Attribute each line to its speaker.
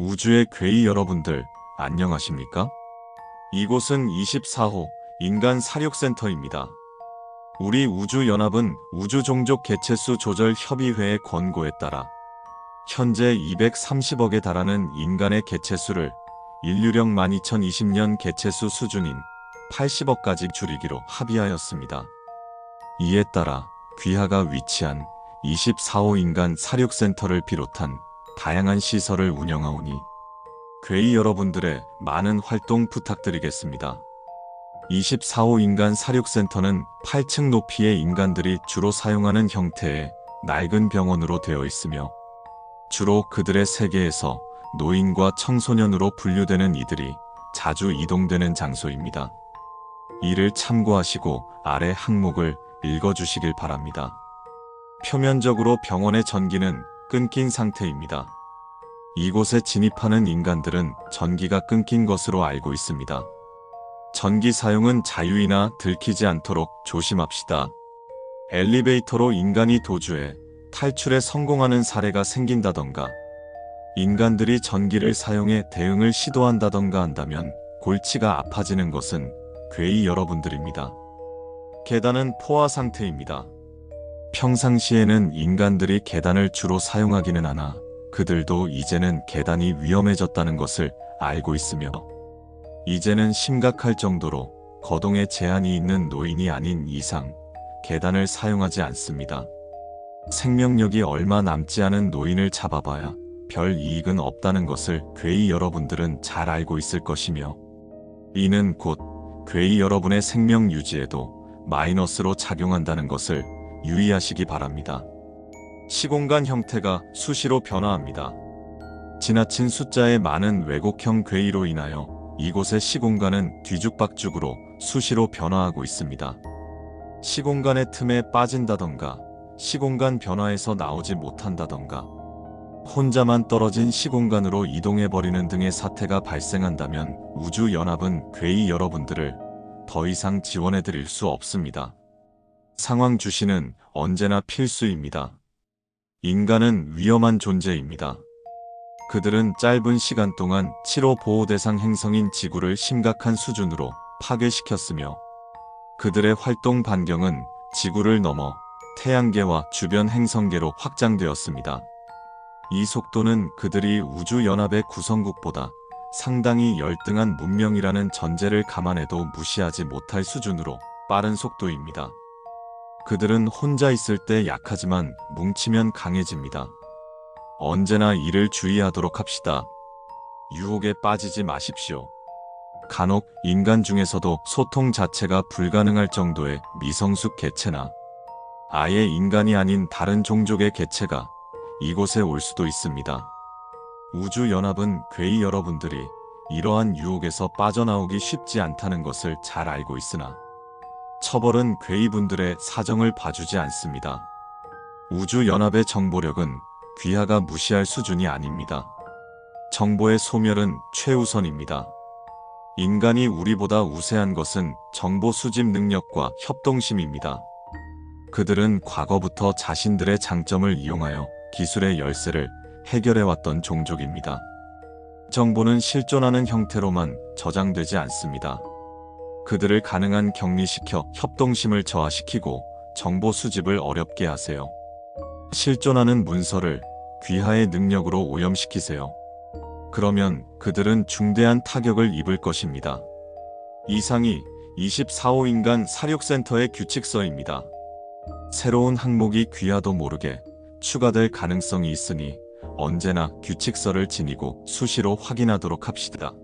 Speaker 1: 우주의 괴이 여러분들, 안녕하십니까? 이곳은 24호 인간 사육센터입니다. 우리 우주연합은 우주종족 개체수 조절 협의회의 권고에 따라 현재 230억에 달하는 인간의 개체수를 인류령 12,020년 개체수 수준인 80억까지 줄이기로 합의하였습니다. 이에 따라 귀하가 위치한 24호 인간 사육센터를 비롯한 다양한 시설을 운영하오니 괴이 여러분들의 많은 활동 부탁드리겠습니다. 24호 인간 사육센터는 8층 높이의 인간들이 주로 사용하는 형태의 낡은 병원으로 되어 있으며 주로 그들의 세계에서 노인과 청소년으로 분류되는 이들이 자주 이동되는 장소입니다. 이를 참고하시고 아래 항목을 읽어주시길 바랍니다. 표면적으로 병원의 전기는 끊긴 상태입니다. 이곳에 진입하는 인간들은 전기가 끊긴 것으로 알고 있습니다. 전기 사용은 자유이나 들키지 않도록 조심합시다. 엘리베이터로 인간이 도주해 탈출에 성공하는 사례가 생긴다던가, 인간들이 전기를 사용해 대응을 시도한다던가 한다면 골치가 아파지는 것은 괴이 여러분들입니다. 계단은 포화 상태입니다. 평상시에는 인간들이 계단을 주로 사용하기는 하나 그들도 이제는 계단이 위험해졌다는 것을 알고 있으며 이제는 심각할 정도로 거동에 제한이 있는 노인이 아닌 이상 계단을 사용하지 않습니다. 생명력이 얼마 남지 않은 노인을 잡아봐야 별 이익은 없다는 것을 괴이 여러분들은 잘 알고 있을 것이며 이는 곧 괴이 여러분의 생명 유지에도 마이너스로 작용한다는 것을 유의하시기 바랍니다. 시공간 형태가 수시로 변화합니다. 지나친 숫자의 많은 왜곡형 괴이로 인하여 이곳의 시공간은 뒤죽박죽으로 수시로 변화하고 있습니다. 시공간의 틈에 빠진다던가 시공간 변화에서 나오지 못한다던가 혼자만 떨어진 시공간으로 이동해버리는 등의 사태가 발생한다면 우주연합은 괴이 여러분들을 더 이상 지원해드릴 수 없습니다. 상황 주시는 언제나 필수입니다. 인간은 위험한 존재입니다. 그들은 짧은 시간 동안 7호 보호 대상 행성인 지구를 심각한 수준으로 파괴시켰으며 그들의 활동 반경은 지구를 넘어 태양계와 주변 행성계로 확장되었습니다. 이 속도는 그들이 우주연합의 구성국보다 상당히 열등한 문명이라는 전제를 감안해도 무시하지 못할 수준으로 빠른 속도입니다. 그들은 혼자 있을 때 약하지만 뭉치면 강해집니다. 언제나 이를 주의하도록 합시다. 유혹에 빠지지 마십시오. 간혹 인간 중에서도 소통 자체가 불가능할 정도의 미성숙 개체나 아예 인간이 아닌 다른 종족의 개체가 이곳에 올 수도 있습니다. 우주연합은 괴이 여러분들이 이러한 유혹에서 빠져나오기 쉽지 않다는 것을 잘 알고 있으나 처벌은 괴이분들의 사정을 봐주지 않습니다. 우주연합의 정보력은 귀하가 무시할 수준이 아닙니다. 정보의 소멸은 최우선입니다. 인간이 우리보다 우세한 것은 정보 수집 능력과 협동심입니다. 그들은 과거부터 자신들의 장점을 이용하여 기술의 열쇠를 해결해왔던 종족입니다. 정보는 실존하는 형태로만 저장되지 않습니다. 그들을 가능한 격리시켜 협동심을 저하시키고 정보 수집을 어렵게 하세요. 실존하는 문서를 귀하의 능력으로 오염시키세요. 그러면 그들은 중대한 타격을 입을 것입니다. 이상이 24호 인간 사육센터의 규칙서입니다. 새로운 항목이 귀하도 모르게 추가될 가능성이 있으니 언제나 규칙서를 지니고 수시로 확인하도록 합시다.